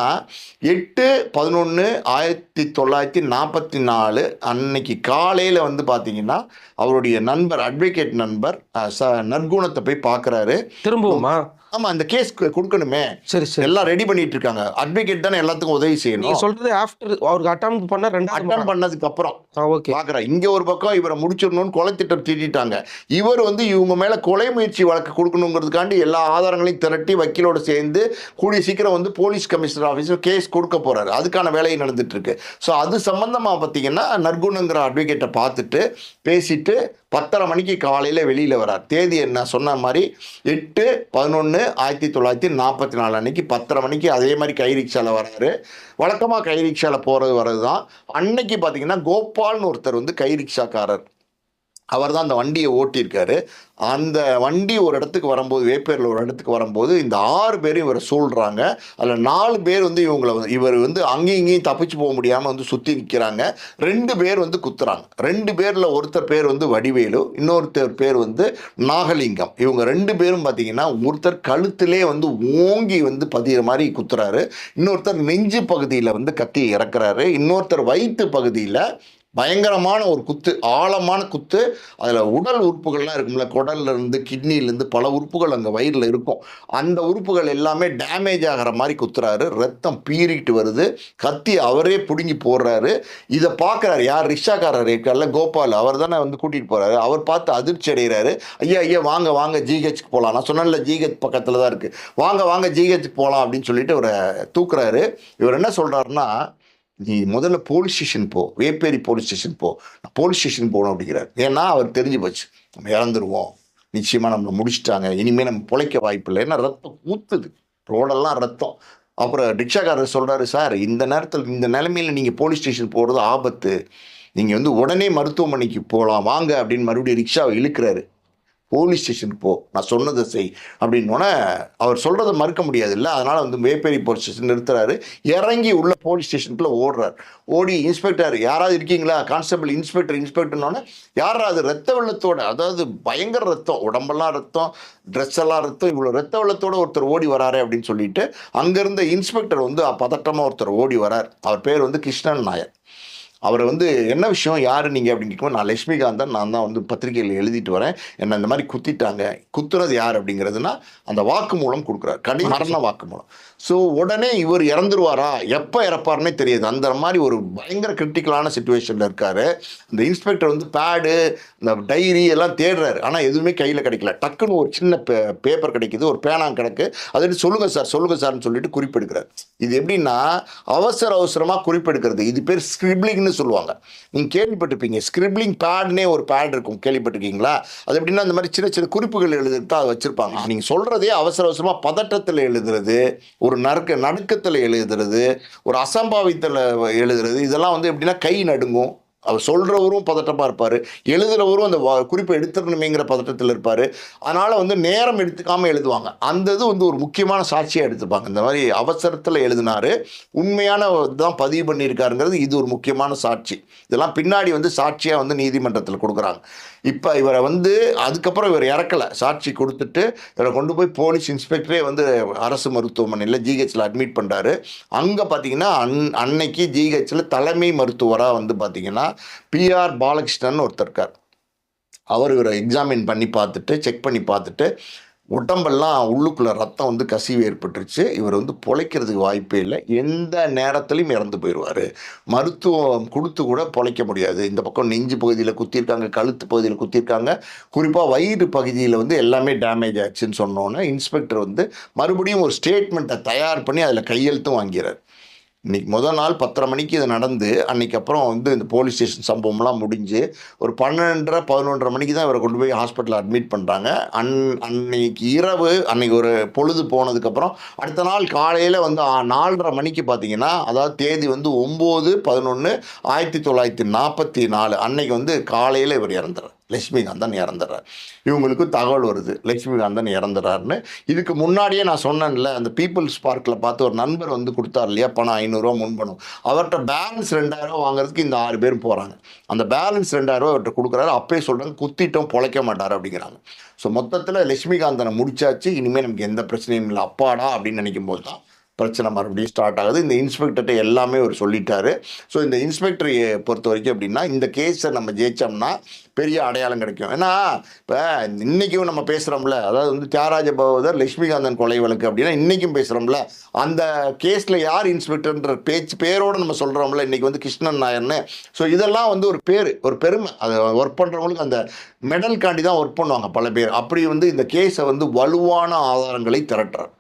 [SPEAKER 1] எட்டு பதினொன்று ஆயிரத்தி தொள்ளாயிரத்தி நாற்பத்தி நாலு அன்னைக்கு காலையில் வந்து பார்த்தீங்கன்னா அவருடைய நண்பர் அட்வொகேட் நண்பர் ச நற்குணத்தை போய் பார்க்குறாரு
[SPEAKER 2] திரும்பவுமா?
[SPEAKER 1] ஆமாம் அந்த கேஸ் கொடுக்கணுமே.
[SPEAKER 2] சரி சரி.
[SPEAKER 1] எல்லாம் ரெடி பண்ணிட்டு இருக்காங்க அட்வொகேட் தானே எல்லாத்துக்கும் உதவி
[SPEAKER 2] நீங்க
[SPEAKER 1] செய்யணும்
[SPEAKER 2] சொல்றது ஆஃப்டர் அவருக்கு அட்டம் பண்ண ரெண்டாவது
[SPEAKER 1] அட்டன் பண்ணதுக்கு அப்புறம்
[SPEAKER 2] ஓகே
[SPEAKER 1] பார்க்குறேன் இங்கே ஒரு பக்கம் இவரை முடிச்சிடணும்னு கொலை திட்டம் தீட்டிட்டாங்க. இவர் வந்து இவங்க மேலே கொலை முயற்சி வழக்கு கொடுக்கணுங்கிறதுக்காண்டி எல்லா ஆதாரங்களையும் திரட்டி வக்கீலோட சேர்ந்து கூடிய சீக்கிரம் வந்து போலீஸ் கமிஷனர் ஆஃபீஸில் கேஸ் கொடுக்க போறாரு. அதுக்கான வேலை நடந்துட்டு இருக்கு. ஸோ அது சம்பந்தமாக பார்த்தீங்கன்னா நற்குணங்கிற அட்வொகேட்டை பார்த்துட்டு பேசிட்டு பத்தரை மணிக்கு காலையில் வெளியில் வரார். தேதி என்ன சொன்ன மாதிரி எட்டு பதினொன்று ஆயிரத்தி தொள்ளாயிரத்தி நாற்பத்தி நாலு அன்னைக்கு பத்தரை மணிக்கு அதே மாதிரி கை ரிக்ஷாவில் வராரு. வழக்கமாக கை ரிக்ஷாவில் போகிறது வர்றது தான் அன்னைக்கு பார்த்தீங்கன்னா கோபால்னு ஒருத்தர் வந்து கை ரிக்ஷாக்காரர். அவர் தான் அந்த வண்டியை ஓட்டியிருக்காரு. அந்த வண்டி ஒரு இடத்துக்கு வரும்போது வேப்பேரில் ஒரு இடத்துக்கு வரும்போது இந்த ஆறு பேரும் இவரை சூழ்கிறாங்க அதில் நாலு பேர் வந்து இவங்களை வந்து இவர் வந்து அங்கேயும் இங்கேயும் தப்பிச்சு போக முடியாமல் வந்து சுற்றி நிற்கிறாங்க ரெண்டு பேர் வந்து குத்துறாங்க. ரெண்டு பேரில் ஒருத்தர் பேர் வந்து வடிவேலு இன்னொருத்தர் பேர் வந்து நாகலிங்கம். இவங்க ரெண்டு பேரும் பார்த்தீங்கன்னா ஒருத்தர் கழுத்திலே வந்து ஓங்கி வந்து பதிகிற மாதிரி குத்துறாரு. இன்னொருத்தர் நெஞ்சு பகுதியில் வந்து கத்தியை இறக்குறாரு. இன்னொருத்தர் வயிற்று பகுதியில் பயங்கரமான ஒரு குத்து ஆழமான குத்து. அதில் உடல் உறுப்புகள்லாம் இருக்கும்ல குடல்லேருந்து கிட்னிலேருந்து பல உறுப்புகள் அங்கே வயிறில் இருக்கும். அந்த உறுப்புகள் எல்லாமே டேமேஜ் ஆகிற மாதிரி குத்துறாரு. ரத்தம் பீறிட்டு வருது. கத்தி அவரே பிடுங்கி போடுறாரு. இதை பார்க்குறாரு யார்? ரிக்ஷாக்காரர் இருக்கார்ல கோபால். அவர் தானே வந்து கூட்டிகிட்டு போகிறாரு அவர் பார்த்து அதிர்ச்சி அடைகிறாரு. ஐயா ஐயா வாங்க வாங்க ஜிஹெச்க்கு போகலாம் நான் சொன்னேன்ல ஜிஹெச் பக்கத்தில் தான் இருக்குது வாங்க வாங்க ஜிஹெச்சுக்கு போகலாம் அப்படின்னு சொல்லிட்டு இவரை தூக்குறாரு. இவர் என்ன சொல்கிறாருன்னா நீ முதல்ல போலீஸ் ஸ்டேஷன் போ. வேப்பேரி போலீஸ் ஸ்டேஷன் போ. நான் போலீஸ் ஸ்டேஷன் போகணும் அப்படிங்கிறார். ஏன்னா அவர் தெரிஞ்சு போச்சு. நம்ம இறந்துருவோம். நிச்சயமாக நம்மளை முடிச்சிட்டாங்க. இனிமேல் நம்ம பிழைக்க வாய்ப்பு இல்லை. ஏன்னா ரத்தம் ஊத்துது. ரோடெல்லாம் ரத்தம். அப்புறம் ரிக்ஷாக்காரர் சொல்கிறாரு சார் இந்த நேரத்தில் இந்த நிலைமையில் நீங்கள் போலீஸ் ஸ்டேஷன் போகிறது ஆபத்து. நீங்கள் வந்து உடனே மருத்துவமனைக்கு போகலாம். வாங்க அப்படின்னு மறுபடியும் ரிக்ஷாவை இழுக்கிறாரு. போலீஸ் ஸ்டேஷனுக்கு போ நான் சொன்னதை செய் அப்படின்னோடனே அவர் சொல்கிறத மறுக்க முடியாது இல்லை அதனால் வந்து மேப்பேரி போலீஸ் ஸ்டேஷன் நிறுத்துறாரு. இறங்கி உள்ள போலீஸ் ஸ்டேஷனுக்குள்ளே ஓடுறார். ஓடி இன்ஸ்பெக்டர் யாராவது இருக்கீங்களா? கான்ஸ்டபிள் இன்ஸ்பெக்டர் இன்ஸ்பெக்டர்னோடனே யாராவது ரத்த வெள்ளத்தோட அதாவது பயங்கர ரத்தம் உடம்பெல்லாம் ரத்தம் ட்ரெஸ் எல்லாம் ரத்தம் இவ்வளோ ரத்த வெள்ளத்தோட ஒருத்தர் ஓடி வராரு அப்படின்னு சொல்லிட்டு அங்கேருந்த இன்ஸ்பெக்டர் வந்து பதட்டமாக ஒருத்தர் ஓடி வரார். அவர் பேர் வந்து கிருஷ்ணன் நாயர். அவரை வந்து என்ன விஷயம்? யார் நீங்கள் அப்படின்னு கேட்கும்போது நான் லட்சுமிகாந்தன் நான் தான் வந்து பத்திரிகையில் எழுதிட்டு வரேன். என்னை இந்த மாதிரி குத்திட்டாங்க. குத்துறது யார்? அப்படிங்கிறதுனா அந்த வாக்குமூலம் கொடுக்குறாரு. கடை மரண வாக்குமூலம். ஸோ உடனே இவர் இறந்துருவாரா? எப்போ இறப்பாருன்னே தெரியாது. அந்த மாதிரி ஒரு பயங்கர கிரிட்டிக்கலான சுச்சுவேஷனில் இருக்காரு. இந்த இன்ஸ்பெக்டர் வந்து பேடு இந்த டைரி எல்லாம் தேடுறாரு. ஆனால் எதுவுமே கையில் கிடைக்கல. டக்குன்னு ஒரு சின்ன பே பேப்பர் கிடைக்குது. ஒரு பேனா கிடக்கு. அதை சொல்லுங்கள் சார் சொல்லுங்கள் சார்னு சொல்லிட்டு குறிப்பெடுக்கிறார் இது எப்படின்னா அவசர அவசரமாக குறிப்பெடுக்கிறது இது பேர் ஸ்கிரிப்ளிங்னு சொல்லுவாங்க. நீங்கள் கேள்விப்பட்டிருப்பீங்க. ஸ்கிரிப்ளிங் பேட்னே ஒரு பேட் இருக்கும். கேள்விப்பட்டிருக்கீங்களா? அது எப்படின்னா அந்த மாதிரி சின்ன சின்ன குறிப்புகள் எழுதுறது தான் அதை வச்சுருப்பாங்க. நீங்கள் சொல்கிறதே அவசர அவசரமாக பதட்டத்தில் எழுதுறது ஒரு நறுக்க நடுக்கத்தில் எழுதுறது ஒரு அசம்பாவித்தில் எழுதுறது இதெல்லாம் வந்து எப்படின்னா கை நடுங்கும். அவர் சொல்கிறவரும் பதட்டமாக இருப்பார். எழுதுகிறவரும் அந்த குறிப்பை எடுத்துடணுமேங்கிற பதட்டத்தில் இருப்பார். அதனால் வந்து நேரம் எடுத்துக்காமல் எழுதுவாங்க. அந்த இது வந்து ஒரு முக்கியமான சாட்சியாக எடுத்துப்பாங்க. இந்த மாதிரி அவசரத்தில் எழுதினாரு. உண்மையான தான் பதிவு பண்ணியிருக்காருங்கிறது இது ஒரு முக்கியமான சாட்சி. இதெல்லாம் பின்னாடி வந்து சாட்சியாக வந்து நீதிமன்றத்தில் கொடுக்குறாங்க. இப்போ இவரை வந்து அதுக்கப்புறம் இவர் இறக்கலை. சாட்சி கொடுத்துட்டு இவரை கொண்டு போய் போலீஸ் இன்ஸ்பெக்டரே வந்து அரசு மருத்துவமனையில் ஜிஹெச்சில் அட்மிட் பண்ணுறாரு அங்கே பார்த்தீங்கன்னா அன் அன்னைக்கு ஜிஹெச்சில் தலைமை மருத்துவராக வந்து பார்த்தீங்கன்னா பிஆர் பாலகிருஷ்ணன் ஒருத்தர் இருக்கார். அவர் இவரை எக்ஸாமின் பண்ணி பார்த்துட்டு செக் பண்ணி பார்த்துட்டு உடம்பெல்லாம் உள்ளுக்குள்ளே ரத்தம் வந்து கசிவு ஏற்பட்டுருச்சு. இவர் வந்து பொழைக்கிறதுக்கு வாய்ப்பே இல்லை. எந்த நேரத்துலையும் இறந்து போயிடுவார். மருத்துவம் கொடுத்து கூட பொழைக்க முடியாது. இந்த பக்கம் நெஞ்சு பகுதியில் குத்திருக்காங்க கழுத்து பகுதியில் குத்திருக்காங்க குறிப்பாக வயிறு பகுதியில் வந்து எல்லாமே டேமேஜ் ஆச்சுன்னு சொன்னோன்னே இன்ஸ்பெக்டர் வந்து மறுபடியும் ஒரு ஸ்டேட்மெண்ட்டை தயார் பண்ணி அதில் கையெழுத்தும் வாங்கிறார். இன்றைக்கி முதல் நாள் பத்தரை மணிக்கு இது நடந்து அன்றைக்கி அப்புறம் வந்து இந்த போலீஸ் ஸ்டேஷன் சம்பவம்லாம் முடிஞ்சு ஒரு பன்னெண்டரை பதினொன்றரை மணிக்கு தான் இவரை கொண்டு போய் ஹாஸ்பிட்டலில் அட்மிட் பண்ணுறாங்க அன் அன்னைக்கு இரவு அன்னைக்கு ஒரு பொழுது போனதுக்கப்புறம் அடுத்த நாள் காலையில் வந்து நாலரை மணிக்கு பார்த்தீங்கன்னா அதாவது தேதி வந்து ஒம்பது பதினொன்று ஆயிரத்தி தொள்ளாயிரத்தி நாற்பத்தி நாலு அன்னைக்கு வந்து காலையில் இவர் இறந்துறார். லட்சுமிகாந்தன் இறந்துடுறார் இவங்களுக்கு தகவல் வருது லட்சுமிகாந்தன் இறந்துறாருன்னு. இதுக்கு முன்னாடியே நான் சொன்னேன்ல அந்த பீப்புள்ஸ் பார்க்கில் பார்த்து ஒரு நண்பர் வந்து கொடுத்தார் இல்லையா பணம் ஐநூறுரூவா முன்பணம். அவர்கிட்ட பேலன்ஸ் ரெண்டாயிரம் வாங்குறதுக்கு இந்த ஆறு பேரும் போகிறாங்க அந்த பேலன்ஸ் ரெண்டாயிரரூவா அவர்கிட்ட கொடுக்குறாரு அப்பயே சொல்கிறாங்க குத்திட்டோம் பொழைக்க மாட்டார் அப்படிங்கிறாங்க. ஸோ மொத்தத்தில் லட்சுமிகாந்தனை முடிச்சாச்சு இனிமேல் நமக்கு எந்த பிரச்சனையும் இல்லை அப்பாடா அப்படின்னு நினைக்கும் போது தான் பிரச்சனை மறுபடியும் ஸ்டார்ட் ஆகுது. இந்த இன்ஸ்பெக்டர்கிட்ட எல்லாமே அவர் சொல்லிட்டாரு. ஸோ இந்த இன்ஸ்பெக்டரை பொறுத்த வரைக்கும் அப்படின்னா இந்த கேஸை நம்ம ஜெயிச்சோம்னா பெரிய அடையாளம் கிடைக்கும். ஏன்னா இப்போ இன்றைக்கும் நம்ம பேசுகிறோம்ல அதாவது வந்து தியாகராஜ பகவதர் லட்சுமிகாந்தன் கொலை வழக்கு அப்படின்னா இன்றைக்கும் பேசுகிறோம்ல அந்த கேஸில் யார் இன்ஸ்பெக்டர்ன்ற பேச்சு பேரோடு நம்ம சொல்கிறோம்ல இன்றைக்கி வந்து கிருஷ்ணன் நாயர்னு. ஸோ இதெல்லாம் வந்து ஒரு பேர் ஒரு பெருமை. அதை ஒர்க் பண்ணுறவங்களுக்கு அந்த மெடல்காண்டி தான் ஒர்க் பண்ணுவாங்க பல பேர். அப்படி வந்து இந்த கேஸை வந்து வலுவான ஆதாரங்களை திரட்டுறார்.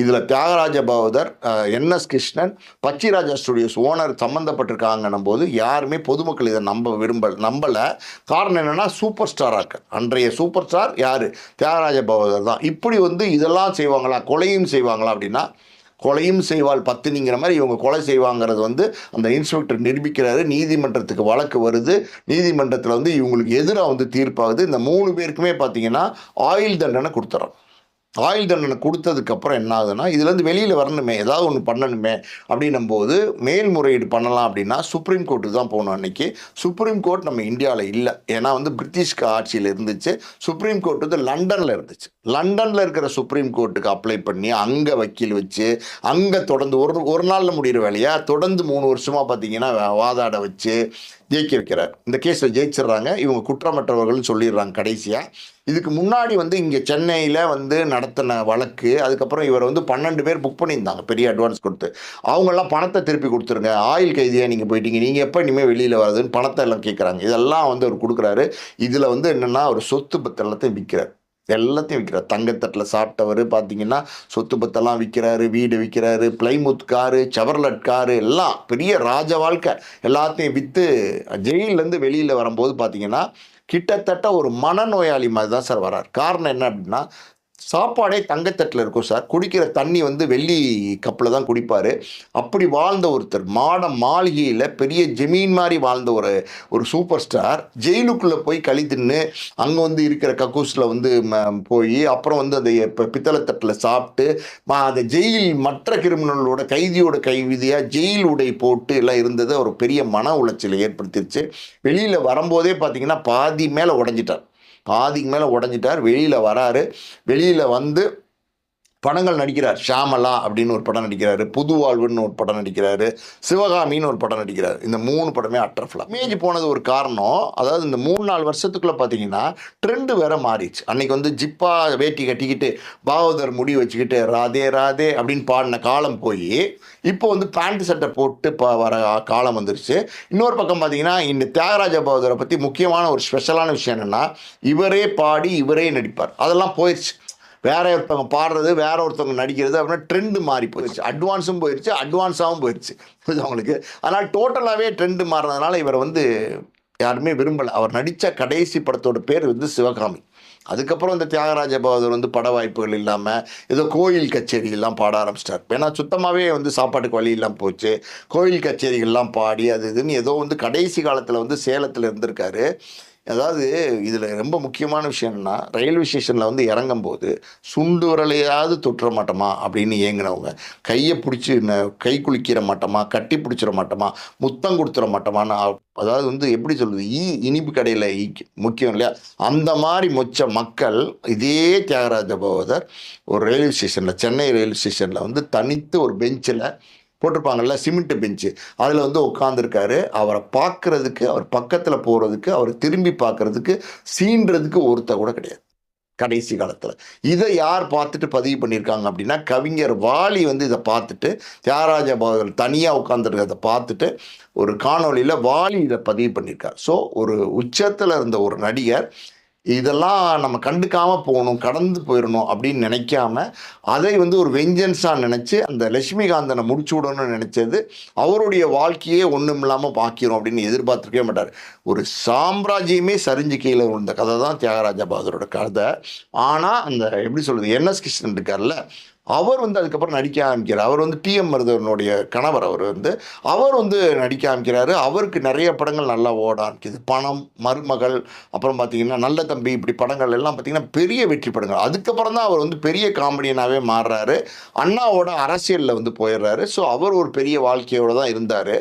[SPEAKER 1] இதில் Thyagaraja Bhagavathar NS Krishnan Pakshiraja studios owner சம்மந்தப்பட்டிருக்காங்கன்னும் போது யாருமே பொதுமக்கள் இதை நம்ப விரும்ப நம்பலை. காரணம் என்னென்னா சூப்பர் ஸ்டாராக இருக்கு. அன்றைய சூப்பர் ஸ்டார் யார்? தியாகராஜ பகவதர் தான். இப்படி வந்து இதெல்லாம் செய்வாங்களா? கொலையும் செய்வாங்களா அப்படின்னா கொலையும் செய்வாள் பத்தினிங்கிற மாதிரி இவங்க கொலை செய்வாங்கிறது வந்து அந்த இன்ஸ்பெக்டர் நிரூபிக்கிறாரு. நீதிமன்றத்துக்கு வழக்கு வருது. நீதிமன்றத்தில் வந்து இவங்களுக்கு எதிராக வந்து தீர்ப்பாகுது. இந்த மூணு பேருக்குமே பார்த்தீங்கன்னா ஆயுள் தண்டனை கொடுத்துறோம். ஆயுள் தண்டனை கொடுத்ததுக்கப்புறம் என்ன ஆகுதுன்னா இதுலேருந்து வெளியில் வரணுமே ஏதாவது ஒன்று பண்ணணுமே அப்படின்னும் போது மேல்முறையீடு பண்ணலாம் அப்படின்னா சுப்ரீம் கோர்ட்டு தான் போகணும் அன்னைக்கு. சுப்ரீம் கோர்ட் நம்ம இந்தியாவில் இல்லை. ஏன்னா வந்து பிரிட்டிஷ் ஆட்சியில் இருந்துச்சு. சுப்ரீம் கோர்ட் வந்து லண்டனில் இருந்துச்சு. லண்டனில் இருக்கிற சுப்ரீம் கோர்ட்டுக்கு அப்ளை பண்ணி அங்கே வக்கீல் வச்சு அங்கே தொடர்ந்து ஒரு ஒரு நாளில் முடிகிற வேலையாக தொடர்ந்து மூணு வருஷமாக பார்த்தீங்கன்னா வாதாட வச்சு ஜெயிக்க வைக்கிறார் இந்த கேஸில் ஜெயிச்சிடுறாங்க இவங்க குற்றமற்றவர்கள்னு சொல்லிடுறாங்க கடைசியாக இதுக்கு முன்னாடி வந்து இங்கே சென்னையில் வந்து நடத்தின வழக்கு அதுக்கப்புறம் இவர் வந்து பன்னெண்டு பேர் புக் பண்ணியிருந்தாங்க பெரிய அட்வான்ஸ் கொடுத்து. அவங்கெல்லாம் பணத்தை திருப்பி கொடுத்துருங்க. ஆயில் கைதியாக நீங்கள் போயிட்டீங்க. நீங்கள் எப்போ இனிமேல் வெளியில் வர்றதுன்னு பணத்தை எல்லாம் கேட்குறாங்க இதெல்லாம் வந்து அவர் கொடுக்குறாரு. இதில் வந்து என்னென்னா ஒரு சொத்து பத்து விற்கிறார். எல்லாத்தையும் விற்கிறார். தங்கத்தட்டில் சாப்பிட்டவர் பார்த்தீங்கன்னா சொத்து பத்தெல்லாம் விற்கிறாரு வீடு விற்கிறாரு பிளைமுத் காரு செவர்லட் காரு எல்லாம் பெரிய ராஜ வாழ்க்கை. எல்லாத்தையும் விற்று ஜெயிலேருந்து வெளியில் வரும்போது பார்த்தீங்கன்னா கிட்டத்தட்ட ஒரு மனநோயாளி மாதிரி தான் சார் வரார். காரணம் என்ன அப்படின்னா சாப்பாடே தங்கத்தட்டில் இருக்கும் சார். குடிக்கிற தண்ணி வந்து வெள்ளி கப்பில் தான் குடிப்பார். அப்படி வாழ்ந்த ஒருத்தர் மாட மாளிகையில் பெரிய ஜெமீன் மாதிரி வாழ்ந்த ஒரு ஒரு சூப்பர் ஸ்டார் ஜெயிலுக்குள்ளே போய் களி தின்னு அங்கே வந்து இருக்கிற கக்கூஸில் வந்து ம- போய் அப்புறம் வந்து அந்த இப்போ பித்தளைத்தட்டில் சாப்பிட்டு அந்த ஜெயில் மற்ற கிரிமினலோட கைதியோட கைவிதியாக ஜெயில் உடை போட்டு எல்லாம் இருந்தது. ஒரு பெரிய மன உளைச்சலை ஏற்படுத்திருச்சு. வெளியில் வரும்போதே பார்த்தீங்கன்னா பாதி மேலே உடஞ்சிட்டார். பாதிக்கு மேலே உடஞ்சிட்டார் வெளியில் வராரு. வெளியில் வந்து படங்கள் நடிக்கிறார். ஷாமலா அப்படின்னு ஒரு படம் நடிக்கிறாரு. புது வாழ்வுன்னு ஒரு படம் நடிக்கிறாரு. சிவகாமின்னு ஒரு படம் நடிக்கிறாரு. இந்த மூணு படமே அட்டர்ஃபுல்லாக இமேஜ் போனது ஒரு காரணம். அதாவது இந்த மூணு நாலு வருஷத்துக்குள்ளே பார்த்தீங்கன்னா ட்ரெண்டு வேற மாறிடுச்சு. அன்னைக்கு வந்து ஜிப்பா வேட்டி கட்டிக்கிட்டு பாவதர் முடி வச்சுக்கிட்டு ராதே ராதே அப்படின்னு பாடின காலம் போய் இப்போ வந்து பேண்ட் சட்டை போட்டு வர காலம் வந்துருச்சு. இன்னொரு பக்கம் பார்த்தீங்கன்னா இந்த தியாகராஜ பாவதரை பற்றி முக்கியமான ஒரு ஸ்பெஷலான விஷயம் என்னென்னா இவரே பாடி இவரே நடிப்பார். அதெல்லாம் போயிடுச்சு வேற ஒருத்தவங்க பாடுறது வேற ஒருத்தவங்க நடிக்கிறது அப்படின்னா ட்ரெண்டு மாறி போயிடுச்சு. அட்வான்ஸும் போயிடுச்சு அட்வான்ஸாகவும் போயிடுச்சு. புரியுது அவங்களுக்கு அதனால் டோட்டலாகவே ட்ரெண்டு மாறினதுனால இவரை வந்து யாருமே விரும்பலை. அவர் நடித்த கடைசி படத்தோட பேர் வந்து சிவகாமி. அதுக்கப்புறம் இந்த தியாகராஜ பகதூர் வந்து பட வாய்ப்புகள் இல்லாமல் ஏதோ கோயில் கச்சேரிகள்லாம் பாட ஆரம்பிச்சிட்டார். ஏன்னா சுத்தமாகவே வந்து சாப்பாட்டுக்கு வழி இல்லாமல் போச்சு. கோயில் கச்சேரிகள்லாம் பாடி அது இதுன்னு ஏதோ வந்து கடைசி காலத்தில் வந்து சேலத்தில் இருந்திருக்காரு. அதாவது இதில் ரொம்ப முக்கியமான விஷயம் என்னென்னா ரயில்வே ஸ்டேஷனில் வந்து இறங்கும்போது சுண்டு விரலையாவது தொட்டுற மாட்டோமா அப்படின்னு ஏங்கினவங்க கையை பிடிச்சி கை குளிக்கிற மாட்டோமா கட்டி பிடிச்சிட மாட்டோமா முத்தம் கொடுத்துட மாட்டோமான்னு அதாவது வந்து எப்படி சொல்றது ஈ இனிப்பு கடையில் முக்கியம் இல்லையா? அந்த மாதிரி மொச்ச மக்கள் இதே தியாகராஜ பகவதர் ஒரு ரயில்வே ஸ்டேஷனில் சென்னை ரயில்வே ஸ்டேஷனில் வந்து தனித்து ஒரு பெஞ்சில் போட்டிருப்பாங்கல்ல சிமெண்ட் பெஞ்சு. அதில் வந்து உட்காந்துருக்காரு அவரை பார்க்கறதுக்கு அவர் பக்கத்தில் போகிறதுக்கு அவர் திரும்பி பார்க்கறதுக்கு சீன்றதுக்கு ஒருத்த கூட கிடையாது. கடைசி காலத்தில். இதை யார் பார்த்துட்டு பதிவு பண்ணியிருக்காங்க அப்படின்னா கவிஞர் வாலி வந்து இதை பார்த்துட்டு தியாகராஜ பாகவதர் தனியாக உட்காந்துருக்கிறத பார்த்துட்டு ஒரு காணொளியில் வாலி இதை பதிவு பண்ணியிருக்கார். ஸோ ஒரு உச்சத்தில் இருந்த ஒரு நடிகர் இதெல்லாம் நம்ம கண்டுக்காமல் போகணும் கடந்து போயிடணும் அப்படின்னு நினைக்காம அதை வந்து ஒரு வெஞ்சன்ஸாக நினச்சி அந்த லட்சுமிகாந்தனை முடிச்சு விடணும்னு நினச்சது அவருடைய வாழ்க்கையே ஒன்றும் இல்லாமல் பார்க்கிறோம் அப்படின்னு எதிர்பார்த்துருக்கவே மாட்டார். ஒரு சாம்ராஜ்யமே சரிஞ்சு கீழே விழுந்த கதை தான் தியாகராஜ பகதூரோட கதை. ஆனால் அந்த எப்படி சொல்கிறது என்எஸ் கிருஷ்ணன் இருக்கார்ல அவர் வந்து அதுக்கப்புறம் நடிக்க ஆரம்பிக்கிறார். அவர் வந்து டிஎம் மருதவனுடைய கணவர் அவர் வந்து. அவர் வந்து நடிக்க ஆரம்பிக்கிறாரு. அவருக்கு நிறைய படங்கள் நல்லா ஓட ஆரம்பிக்குது. பணம் மருமகள் அப்புறம் பார்த்தீங்கன்னா நல்ல தம்பி இப்படி படங்கள் எல்லாம் பார்த்தீங்கன்னா பெரிய வெற்றி படங்கள். அதுக்கப்புறம் தான் அவர் வந்து பெரிய காமெடியனாகவே மாறுறாரு. அண்ணாவோட அரசியலில் வந்து போயிடுறாரு. ஸோ அவர் ஒரு பெரிய வாழ்க்கையோடு தான் இருந்தார்.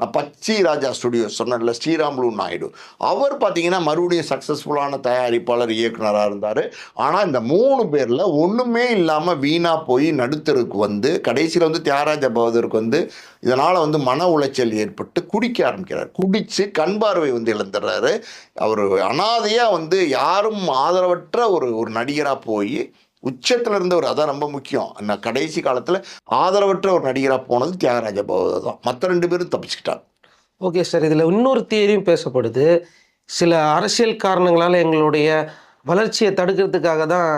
[SPEAKER 1] நான் பச்சி ராஜா ஸ்டுடியோ சொன்னேன்ல ஸ்ரீராம்லு நாயுடு அவர் பார்த்தீங்கன்னா மறுபடியும் சக்ஸஸ்ஃபுல்லான தயாரிப்பாளர் இயக்குனராக இருந்தார். ஆனால் இந்த மூணு பேரில் ஒன்றுமே இல்லாமல் வீணாக போய் நடுத்தருக்கு வந்து கடைசியில் வந்து தியாகராஜ பகதூருக்கு வந்து இதனால் வந்து மன உளைச்சல் ஏற்பட்டு குடிக்க ஆரம்பிக்கிறார். குடித்து கண் பார்வை வந்து இழந்துடுறாரு. அவர் அனாதையாக வந்து யாரும் ஆதரவற்ற ஒரு ஒரு நடிகராக போய் உச்சத்தில் இருந்தவர் அதான் ரொம்ப முக்கியம். நான் கடைசி காலத்தில் ஆதரவற்ற ஒரு நடிகராக போனது தியாகராஜ பகவதர் தான். மற்ற ரெண்டு பேரும் தப்பிச்சுக்கிட்டாங்க.
[SPEAKER 2] Okay sir. இதில் இன்னொரு தியரியும் பேசப்படுது. சில அரசியல் காரணங்களால் எங்களுடைய வளர்ச்சியை தடுக்கிறதுக்காக தான்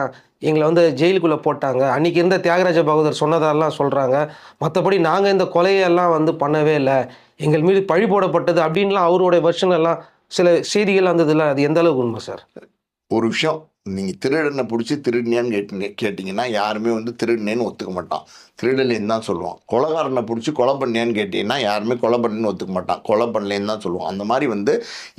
[SPEAKER 2] எங்களை வந்து ஜெயிலுக்குள்ளே போட்டாங்க. அன்றைக்கி இருந்த தியாகராஜ பகதூர் சொன்னதெல்லாம் சொல்கிறாங்க மற்றபடி நாங்கள் இந்த கொலையெல்லாம் வந்து பண்ணவே இல்லை. எங்கள் மீது பழி போடப்பட்டது அப்படின்லாம் அவருடைய வெர்ஷன் எல்லாம் சில செய்திகள் வந்ததுல அது எந்த அளவுக்கு உண்மை சார்?
[SPEAKER 1] ஒரு விஷயம் நீங்கள் திருடனை பிடிச்சி திருடினியான்னு கேட்டீங்க கேட்டிங்கன்னா யாருமே வந்து திருடினேன்னு ஒத்துக்க மாட்டான். திருடலேன்னு தான் சொல்லுவான். கொலகாரனை பிடிச்சி கொலை பண்ணியான்னு கேட்டிங்கன்னா யாருமே கொலை பண்ணேன்னு ஒத்துக்க மாட்டான். கொலை பண்ணலேன்னு தான் சொல்லுவான். அந்த மாதிரி வந்து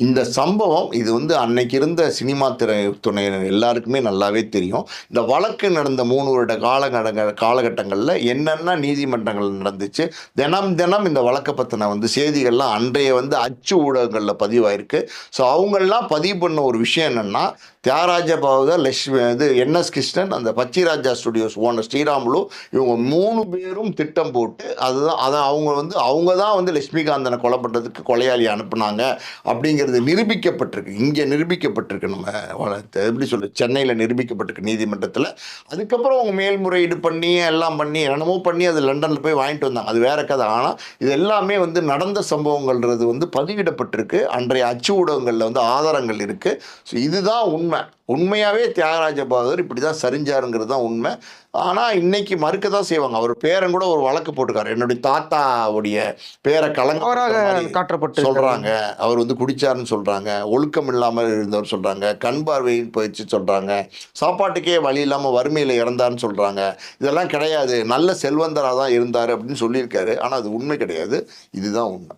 [SPEAKER 1] இந்த சம்பவம் இது வந்து அன்னைக்கு இருந்த சினிமா திரை துணை எல்லாருக்குமே நல்லாவே தெரியும். இந்த வழக்கு நடந்த மூணு வருட காலகட்ட காலகட்டங்களில் என்னென்ன நீதிமன்றங்கள் நடந்துச்சு தினம் தினம் இந்த வழக்கை பற்றின வந்து செய்திகள்லாம் அன்றைய வந்து அச்சு ஊடகங்களில் பதிவாயிருக்கு. ஸோ அவங்கெல்லாம் பதிவு பண்ண ஒரு விஷயம் என்னென்னா தியாகராஜ அதாவது லட்சுமி இது என்எஸ் கிருஷ்ணன் அந்த பச்சிராஜா ஸ்டுடியோஸ் ஓனர் ஸ்ரீராமுலு இவங்க மூணு பேரும் திட்டம் போட்டு அதுதான் அதை அவங்க வந்து அவங்க தான் வந்து லட்சுமிகாந்தனை கொலை பண்ணுறதுக்கு கொலையாளி அனுப்புனாங்க அப்படிங்கிறது நிரூபிக்கப்பட்டிருக்கு. இங்கே நிரூபிக்கப்பட்டிருக்கு நம்ம எப்படி சொல்ல சென்னையில் நிரூபிக்கப்பட்டிருக்கு நீதிமன்றத்தில். அதுக்கப்புறம் அவங்க மேல்முறையீடு பண்ணி எல்லாம் பண்ணி என்னமோ பண்ணி அது லண்டனில் போய் வாங்கிட்டு வந்தாங்க. அது வேற கதை. ஆனால் இது எல்லாமே வந்து நடந்த சம்பவங்கள்ன்றது வந்து பதிவிடப்பட்டிருக்கு. அன்றைய அச்சு ஊடகங்களில் வந்து ஆதாரங்கள் இருக்குது ஸோ இதுதான் உண்மை. உண்மையாக உண்மையாகவே தியாகராஜ பகதூர் இப்படி தான் சரிஞ்சாருங்கிறது தான் உண்மை. ஆனால் இன்னைக்கு மறுக்க தான் செய்வாங்க. அவர் பேரன் கூட ஒரு வழக்கு போட்டிருக்காரு. என்னுடைய தாத்தாவுடைய பேரை கலங்க
[SPEAKER 2] அவராக காட்டப்பட்டு
[SPEAKER 1] சொல்றாங்க. அவர் வந்து குடிச்சாருன்னு சொல்றாங்க. ஒழுக்கம் இல்லாமல் இருந்தவர் சொல்றாங்க. கண் பார்வையின் போயிடுச்சு சொல்றாங்க. சாப்பாட்டுக்கே வழி இல்லாமல் வறுமையில் இறந்தாருன்னு சொல்றாங்க. இதெல்லாம் கிடையாது. நல்ல செல்வந்தராக தான் இருந்தார் அப்படின்னு சொல்லியிருக்காரு. ஆனால் அது உண்மை கிடையாது. இதுதான் உண்மை.